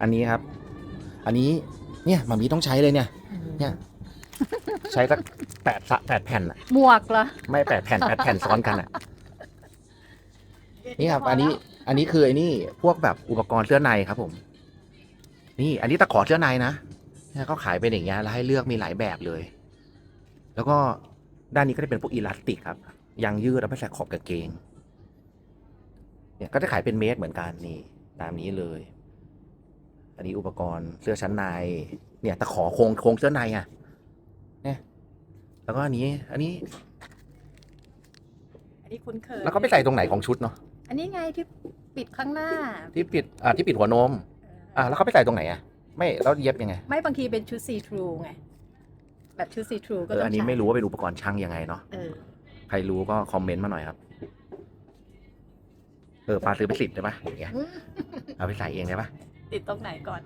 อันนี้ครับ อันนี้เนี่ยมามีต้องใช้เลยเนี่ย เนี่ย ใช้สักแปดสะแปดแผ่นอะหมวกเหรอ ไม่แปดแผ่นแปดแผ่นซ้อนกันอะนี่ครับ อันนี้ อันนี้คือไอ้นี่พวกแบบอุปกรณ์เสื้อในครับ ผม นี่ อันนี้ตะขอเสื้อในนะเนี่ยเขาขายเป็นอย่างเงี้ยแล้วให้เลือกมีหลายแบบเลย แล้วก็ด้านนี้ก็จะเป็นพวกอีลาสติกครับยางยืดแล้วไปใส่ขอบกางเกง เนี่ยก็จะขายเป็นเมตรเหมือนกันนี่ ตามนี้เลย อันนี้อุปกรณ์เสื้อชั้นใน เนี่ยตะขอโครงโครงเสื้อในอะเนี่ยแล้วก็อันนี้ อันนี้ อันนี้คุ้นเคยแล้วก็ไปใส่ตรงไหนของชุดเนาะอันนี้ไงที่ปิดข้างหน้า ที่ปิดอ่าที่ปิดหัวนม อ่าแล้วเขาไปใส่ตรงไหนอะ ไม่แล้วเย็บยังไงไม่บางทีเป็นชุดซีทรูไง แบบชุดซีทรูก็เออต้องอันนี้ใช้ไม่รู้ว่าเป็นอุปกรณ์ช่างยังไงเนาะเออใครรู้ก็คอมเมนต์มาหน่อยครับเออปาซื้อไปสิบได้ปะอย่างเงี้ยเอาไปใส่เองได้ปะ ติดตรงไหนก่อน